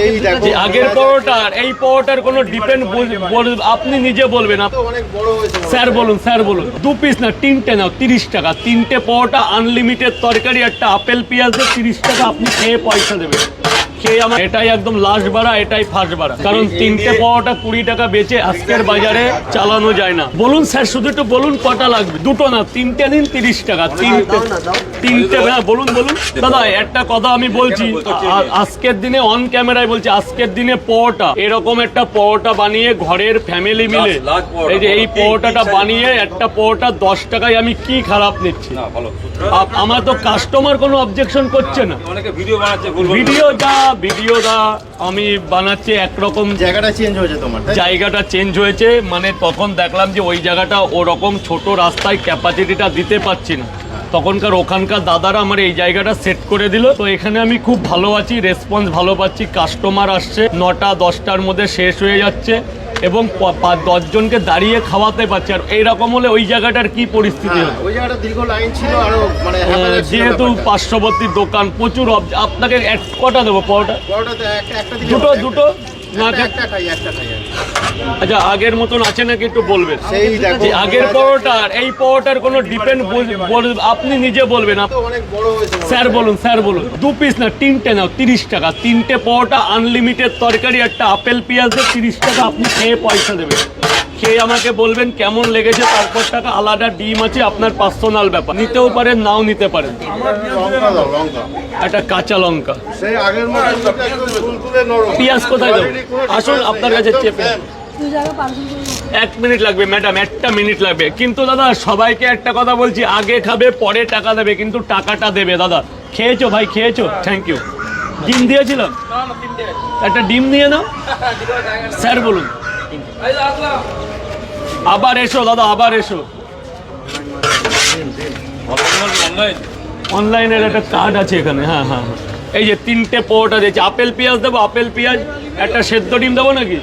সেই দেখো আগের পরোটার এই পরোটার কোনো ডিপেন্ড আপনি নিজে বলবেন স্যার বলুন স্যার বলুন। দু পিস না তিনটে নাও তিরিশ টাকা। তিনটে পরোটা আনলিমিটেড তরকারি একটা আপেল পেঁয়াজ দিয়ে তিরিশ টাকা আপনি খেয়ে পয়সা দেবেন। খেয়ে আমার এটাই একদম লাস্ট বাড়া এটাই ফার্স্ট বাড়া কারণ তিনটে পরোটা কুড়ি টাকা বেচে আজকের বাজারে চালানো যায় না। বলুন স্যার শুধু একটু বলুন কটা লাগবে? দুটো না তিনটে নিন তিরিশ টাকা তিনটে। তিনটে হ্যাঁ বলুন বলুন। দাদা একটা কথা আমি বলছি আজকের দিনে অন ক্যামেরায় বলছি আজকের দিনে পরোটা এরকম একটা পরোটা বানিয়ে ঘরের ফ্যামিলি মিলে। এই যে এই পরোটাটা বানিয়ে একটা পরোটা দশ টাকায় আমি কি খারাপ নিচ্ছি? আমার তো কাস্টমার কোনো অবজেকশন করছে না। ভিডিও বানাচ্ছে ভিডিও যা ভিডিও দা আমি বানাচ্ছি একরকম জায়গাটা চেঞ্জ হয়েছে তোমার জায়গাটা চেঞ্জ হয়েছে মানে তখন দেখলাম যে ওই জায়গাটা ওরকম ছোট রাস্তায় ক্যাপাসিটিটা দিতে পারছি না। তখনকার ওখানকার দাদারা আমার এই জায়গাটা সেট করে দিল। তো এখানে আমি খুব ভালো আছি রেসপন্স ভালো পাচ্ছি কাস্টমার আসছে নটা দশটার মধ্যে শেষ হয়ে যাচ্ছে। এবং পাঁচ দশজনকে দাঁড়িয়ে খাওয়াতে পারছে। আর এইরকম হলে ওই জায়গাটার কি পরিস্থিতি হ্যাঁ, ওই জায়গাটা দীর্ঘ লাইন ছিল আরও মানে ছিল যেহেতু পার্শ্ববর্তী দোকান প্রচুর আপনাকে এক কটা দেবো পরোটা? দুটো দুটো? না একটা- খাই একটা খাই। আচ্ছা আগের মতন আছে নাকি একটু বলবেন? সেই দেখো। যে আগের পরোটার এই পরোটার কোনো ডিপেন্ড আপনি নিজে বলবেন আপ- তো অনেক বড় হয়েছে স্যার বলুন স্যার বলুন। দু পিস না তিনটে নাও তিরিশ টাকা। তিনটে পরোটা আনলিমিটেড তরকারি একটা আপেল পেঁয়াজ দিয়ে তিরিশ টাকা আপনি খেয়ে পয়সা দেবেন। খেয়ে আমাকে বলবেন কেমন লেগেছে তারপর টাকা আলাদা ডিম আছে আপনার পার্সোনাল ব্যাপার। নিতেও পারেন নাও নিতে পারেন। লঙ্কা দাও লঙ্কা। একটা কাঁচা লঙ্কা। সেই আগের মতো একদম তুলতুলে নরম। পেঁয়াজ কোথায় দেবো? আসুন আপনার কাছে চেপে। এক মিনিট লাগবে ম্যাডাম একটা মিনিট লাগবে। কিন্তু দাদা, সবাইকে একটা কথা বলছি, আগে খাবে, পরে টাকা দেবে, কিন্তু টাকাটা দেবে, দাদা। খেয়েছো ভাই, খেয়েছো? থ্যাংক ইউ ডিম দিয়েছিলাম একটা ডিম নিয়ে নাও। স্যার, বলুন। আবার এসো, দাদা, আবার এসো। অনলাইনের একটা কার্ড আছে এখানে হ্যাঁ হ্যাঁ হ্যাঁ। এই যে তিনটে পরোটা দিয়েছে আপেল পেঁয়াজ দেবো, আপেল পেঁয়াজ, একটা সেদ্ধ ডিম দেবো নাকি?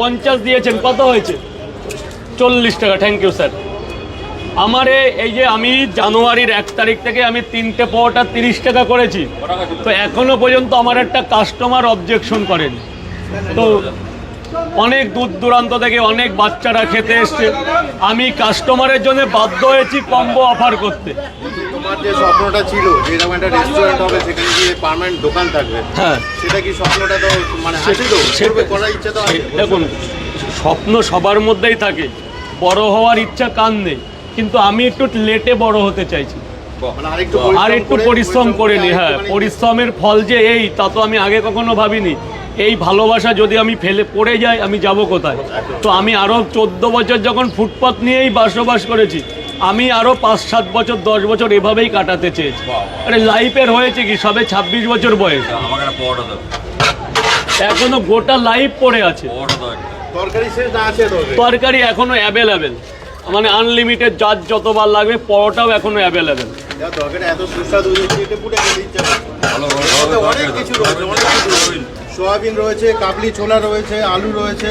পঞ্চাশ দিয়েছেন কত হয়েছে? চল্লিশ টাকা থ্যাংক ইউ স্যার আমারে এই যে আমি জানুয়ারির এক তারিখ থেকে আমি তিনটে পরোটা তিরিশ টাকা করেছি। তো এখনও পর্যন্ত আমার একটা কাস্টমার অবজেকশন করেন। তো অনেক দূর দূরান্ত থেকে অনেক বাচ্চারা খেতে এসছে। আমি কাস্টমারের জন্য বাধ্য হয়েছি কম্বো অফার করতে। তোমার যে স্বপ্নটা ছিল যে এরকম একটা রেস্টুরেন্ট হবে সেখানে গিয়ে পার্মানেন্ট দোকান থাকবে হ্যাঁ। সেটা কি স্বপ্নটা তো মানে আছে তো? সে- করার ইচ্ছা তো দেখুন স্বপ্ন সবার মধ্যেই থাকে। বড় হওয়ার ইচ্ছা কান নেই? কিন্তু আমি একটু লেটে বড় হতে চাইছি। মানে আর একটু পরিশ্রম করে নি হ্যাঁ পরিশ্রমের ফল যে এই তা তো আমি আগে কখনো ভাবিনি। এই ভালোবাসা যদি আমি ফেলে পড়ে যাই আমি যাব কোথায়? তো আমি আরও চোদ্দ বছর যখন ফুটপাত নিয়েই বসবাস করেছি আমি আরও পাঁচ সাত বছর দশ বছর এভাবেই কাটাতে চেয়েছি। আরে লাইফের হয়েছে কি? সবে ছাব্বিশ বছর বয়স। এখনও গোটা লাইফ পড়ে আছে। তরকারি শেষ না আছে তো তরকারি এখনও অ্যাভেলেবেল মানে আনলিমিটেড যার যতবার লাগবে পরোটাও এখনও অ্যাভেলেবেল অনেক কিছু সোয়াবিন রয়েছে কাবলি ছোলা রয়েছে আলু রয়েছে।